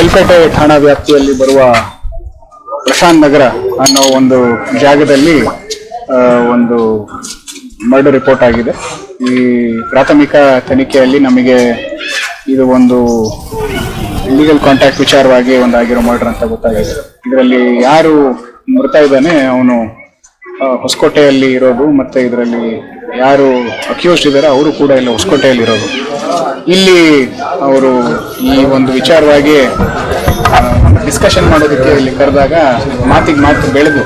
ಬೆಲ್ಪೇಟೆ ಠಾಣಾ ವ್ಯಾಪ್ತಿಯಲ್ಲಿ ಬರುವ ಪ್ರಶಾಂತ್ ನಗರ ಅನ್ನೋ ಒಂದು ಜಾಗದಲ್ಲಿ ಒಂದು ಮರ್ಡರ್ ರಿಪೋರ್ಟ್ ಆಗಿದೆ. ಈ ಪ್ರಾಥಮಿಕ ತನಿಖೆಯಲ್ಲಿ ನಮಗೆ ಇದು ಒಂದು ಲೀಗಲ್ ಕಾಂಟ್ಯಾಕ್ಟ್ ವಿಚಾರವಾಗಿ ಒಂದು ಆಗಿರೋ ಮರ್ಡರ್ ಅಂತ ಗೊತ್ತಾಗಿದೆ. ಇದರಲ್ಲಿ ಯಾರು ಮೃತ ಇದ್ದಾನೆ ಅವನು ಹೊಸಕೋಟೆಯಲ್ಲಿ ಇರೋದು, ಮತ್ತೆ ಇದರಲ್ಲಿ ಯಾರು ಅಕ್ಯೂಸ್ಡ್ ಇದ್ದಾರೆ ಅವರು ಕೂಡ ಇಲ್ಲ ಹೊಸಕೋಟೆಯಲ್ಲಿ ಇರೋದು. ಇಲ್ಲಿ ಅವರು ಈ ಒಂದು ವಿಚಾರವಾಗಿ ಡಿಸ್ಕಷನ್ ಮಾಡೋದಕ್ಕೆ ಇಲ್ಲಿ ಕರೆದಾಗ ಮಾತಿಗೆ ಮಾತು ಬೆಳೆದು,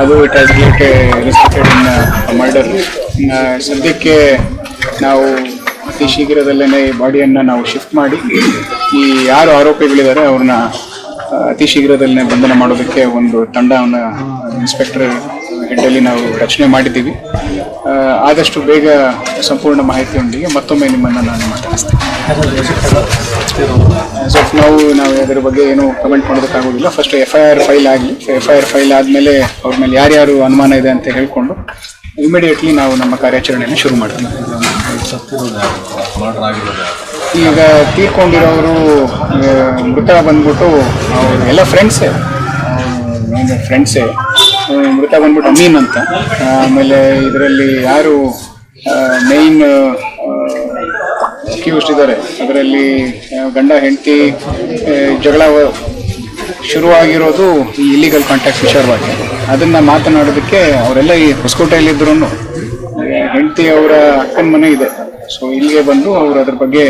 ಅದು it as late respected in murder ಸದ್ಯಕ್ಕೆ ನಾವು ಅತಿ ಶೀಘ್ರದಲ್ಲೇ ಈ ಬಾಡಿಯನ್ನು ನಾವು ಶಿಫ್ಟ್ ಮಾಡಿ, ಈ ಯಾರು ಆರೋಪಿಗಳಿದ್ದಾರೆ ಅವ್ರನ್ನ ಅತಿ ಶೀಘ್ರದಲ್ಲೇ ಬಂಧನ ಮಾಡೋದಕ್ಕೆ ಒಂದು ತಂಡವನ್ನು ಇನ್ಸ್ಪೆಕ್ಟರ್ ಹೆಡ್ಡಲ್ಲಿ ನಾವು ರಚನೆ ಮಾಡಿದ್ದೀವಿ. ಆದಷ್ಟು ಬೇಗ ಸಂಪೂರ್ಣ ಮಾಹಿತಿಯೊಂದಿಗೆ ಮತ್ತೊಮ್ಮೆ ನಿಮ್ಮನ್ನು ನಾನು ಮಾತಾಡಿಸ್ತೇನೆ ಸೊ ನಾವು ನಾವು ಅದರ ಬಗ್ಗೆ ಏನು comment ಮಾಡೋದಕ್ಕಾಗೋದಿಲ್ಲ. First F I R file ಆಗಲಿ. ಎಫ್ ಐ ಆರ್ ಫೈಲ್ ಆದಮೇಲೆ ಅವ್ರ ಮೇಲೆ ಯಾರ್ಯಾರು ಅನುಮಾನ ಇದೆ ಅಂತ ಹೇಳ್ಕೊಂಡು ಇಮಿಡಿಯೇಟ್ಲಿ ನಾವು ನಮ್ಮ ಕಾರ್ಯಾಚರಣೆಯನ್ನು ಶುರು ಮಾಡ್ತೀವಿ? ಈಗ ತೀರ್ಕೊಂಡಿರೋರು ಮೃತ ಬಂದ್ಬಿಟ್ಟು ಅವ್ರ ಎಲ್ಲ ಫ್ರೆಂಡ್ಸೇ ಫ್ರೆಂಡ್ಸೇ ಮೃತ ಬಂದ್ಬಿಟ್ಟು ಅಮೀನ್ ಅಂತ. ಆಮೇಲೆ ಇದರಲ್ಲಿ ಯಾರು ಮೇನ್ ಅಕ್ಯೂಸ್ಟ್ ಇದ್ದಾರೆ ಅದರಲ್ಲಿ ಗಂಡ, ಹೆಂಡತಿ ಜಗಳ ಶುರುವಾಗಿರೋದು ಈ ಇಲ್ಲಿಗಲ್ ಕಾಂಟ್ಯಾಕ್ಟ್ ವಿಚಾರವಾಗಿ ಅದನ್ನು ಮಾತನಾಡೋದಕ್ಕೆ ಅವರೆಲ್ಲ ಈ ಹೊಸಕೋಟೆಯಲ್ಲಿದ್ದರೂ ಹೆಂಡತಿ ಅವರ ಅಕ್ಕನ ಮನೆ ಇದೆ. ಸೊ ಇಲ್ಲಿಗೆ ಬಂದು ಅವರು ಅದ್ರ ಬಗ್ಗೆ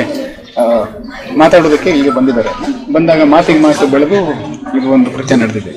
ಮಾತಾಡೋದಕ್ಕೆ ಇಲ್ಲಿಗೆ ಬಂದಿದ್ದಾರೆ. ಬಂದಾಗ ಮಾತಿಗೆ ಮಾತು ಬೆಳೆದು ಇದು ಒಂದು ಕೃತ್ಯ ನಡೆದಿದೆ.